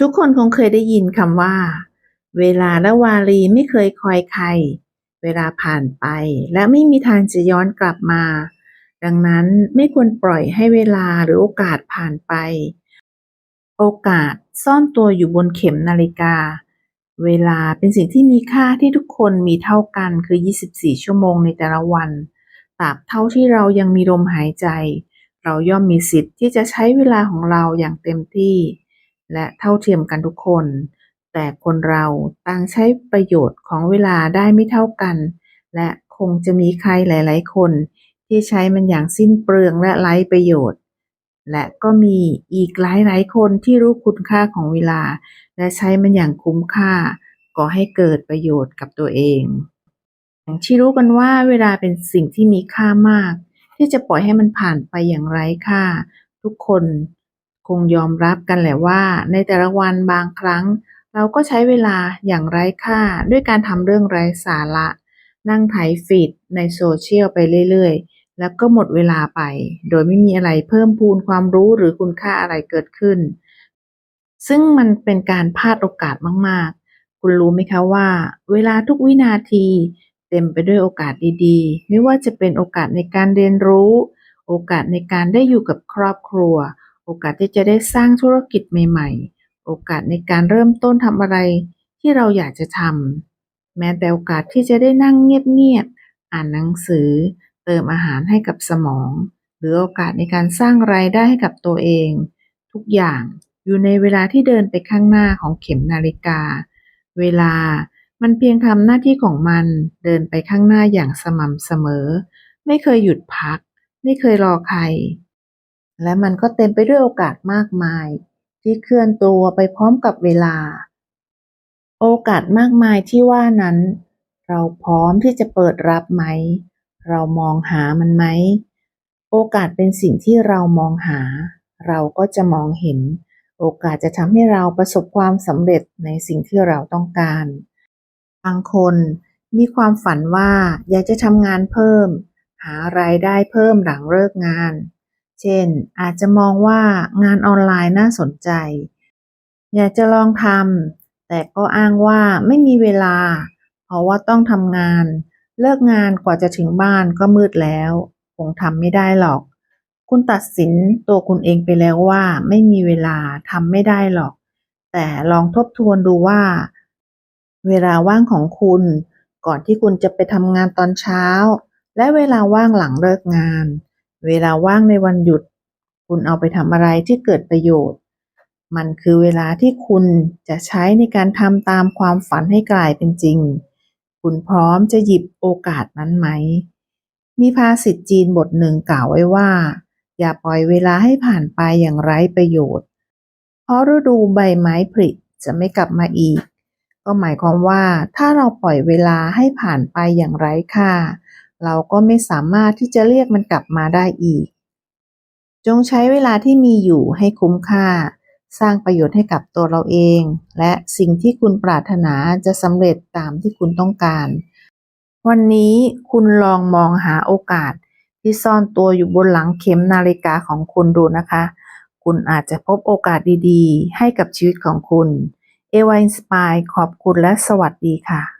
ทุกคนคงเคยได้ยินคำว่า เวลาและวารีไม่เคยคอยใคร เวลาผ่านไปและไม่มีทางจะย้อนกลับมา ดังนั้นไม่ควรปล่อยให้เวลาหรือโอกาสผ่านไป โอกาสซ่อนตัวอยู่บนเข็มนาฬิกา เวลาเป็นสิ่งที่มีค่าที่ทุกคนมีเท่ากันคือ 24 ชั่วโมงในแต่ละวันตราบเท่าที่เรายังมีลมหายใจ เราย่อมมีสิทธิ์ที่จะใช้เวลาของเราอย่างเต็มที่ และเท่าเทียมกันทุกคน แต่คนเราต่างใช้ประโยชน์ของเวลาได้ไม่เท่ากัน และคงจะมีใครหลาย ๆ คน ที่ใช้มันอย่างสิ้นเปลืองและไร้ประโยชน์ และก็มีอีกหลาย ๆ คนที่รู้คุณค่าของเวลา และใช้มันอย่างคุ้มค่าก่อให้เกิดประโยชน์กับตัวเองอย่างที่รู้กันว่าเวลาเป็นสิ่งที่มีค่ามาก ที่จะปล่อยให้มันผ่านไปอย่างไร้ค่า ทุกคน คงยอมรับกันแหละว่า ในแต่ละวันบางครั้ง เราก็ใช้เวลาอย่างไร้ค่าด้วยการทำเรื่องไร้สาระ นั่งไถฟีดในโซเชียลไปเรื่อยๆ แล้วก็หมดเวลาไป โดยไม่มีอะไรเพิ่มพูนความรู้หรือคุณค่าอะไรเกิดขึ้น ซึ่งมันเป็นการพลาดโอกาสมากๆ คุณรู้ไหมคะว่า เวลาทุกวินาทีเต็มไปด้วยโอกาสดีๆ ไม่ว่าจะเป็นโอกาสในการเรียนรู้ โอกาสในการได้อยู่กับครอบครัว โอกาสที่จะได้สร้างธุรกิจใหม่ ๆ โอกาสในการเริ่มต้นทำอะไรที่เราอยากจะทำแม้แต่โอกาสที่จะได้นั่งเงียบๆอ่านหนังสือ เติมอาหารให้กับสมอง หรือโอกาสในการสร้างรายได้ให้กับตัวเอง ทุกอย่างอยู่ในเวลาที่เดินไปข้างหน้าของเข็มนาฬิกา เวลามันเพียงทำหน้าที่ของมันเดินไปข้างหน้าอย่างสม่ำเสมอ ไม่เคยหยุดพัก ไม่เคยรอใคร และมันก็เต็มไปด้วยโอกาสมากมาย ที่เคลื่อนตัวไปพร้อมกับเวลา โอกาสมากมายที่ว่านั้น เราพร้อมที่จะเปิดรับไหม เรามองหามันไหม โอกาสเป็นสิ่งที่เรามองหา เราก็จะมองเห็น โอกาสจะทำให้เราประสบความสำเร็จในสิ่งที่เราต้องการ บางคนมีความฝันว่าอยากจะทำงานเพิ่ม หารายได้เพิ่มหลังเลิกงาน เช่น อาจจะมองว่างานออนไลน์น่าสนใจ อยากจะลองทำแต่ก็อ้างว่าไม่มีเวลา เพราะว่าต้องทำงาน เลิกงานกว่าจะถึงบ้านก็มืดแล้ว คงทำไม่ได้หรอก คุณตัดสินตัวคุณเองไปแล้วว่า ไม่มีเวลาทำไม่ได้หรอก แต่ลองทบทวนดูว่า เวลาว่างของคุณ ก่อนที่คุณจะไปทำงานตอนเช้า และเวลาว่างหลังเลิกงาน เวลาว่างในวันหยุด คุณเอาไปทำอะไรที่เกิดประโยชน์ มันคือเวลาที่คุณจะใช้ในการทำตามความฝันให้กลายเป็นจริง คุณพร้อมจะหยิบโอกาสนั้นไหม มีภาษิตจีนบทหนึ่งกล่าวไว้ว่า อย่าปล่อยเวลาให้ผ่านไปอย่างไร้ประโยชน์ เพราะฤดูใบไม้ผลิจะไม่กลับมาอีก ก็หมายความว่าถ้าเราปล่อยเวลาให้ผ่านไปอย่างไร้ค่า เราก็ไม่สามารถที่จะเรียกมันกลับมาได้อีก จงใช้เวลาที่มีอยู่ให้คุ้มค่า สร้างประโยชน์ให้กับตัวเราเอง และสิ่งที่คุณปรารถนาจะสำเร็จตามที่คุณต้องการ วันนี้คุณลองมองหาโอกาสที่ซ่อนตัวอยู่บนหลังเข็มนาฬิกาของคุณดูนะคะ คุณอาจจะพบโอกาสดีๆ ให้กับชีวิตของคุณ เอวาอินสปายขอบคุณและสวัสดีค่ะ